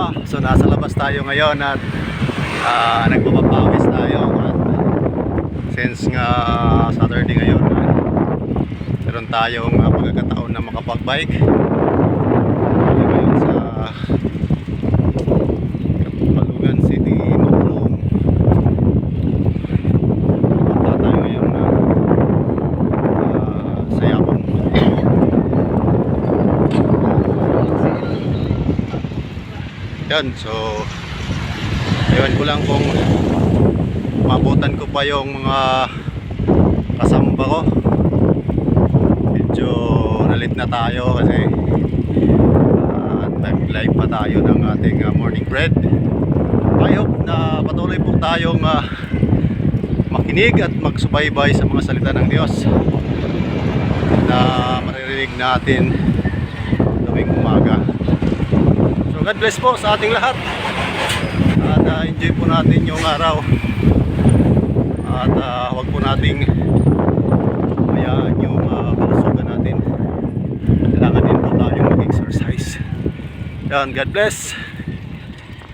po. So nasa labas tayo ngayon at ah, nagpapapawis tayo at since nga Saturday ngayon meron tayong uh, pagkakataon na makapagbike tayo ngayon sa Kapalugan City, Maulong punta tayo ngayon na ah, sa Yapon yan so ewan ko lang kung mabutan ko pa yung mga kasamba ko. Medyo nalit na tayo kasi uh, time live pa tayo ng ating uh, morning bread. I hope na patuloy po tayong uh, makinig at magsubaybay sa mga salita ng Diyos na maririnig natin God bless po sa ating lahat. At uh, enjoy po natin yung araw. At uh, wag po nating hayaan yung uh, kalusugan natin. Kailangan din po tayong mag-exercise. Yan God bless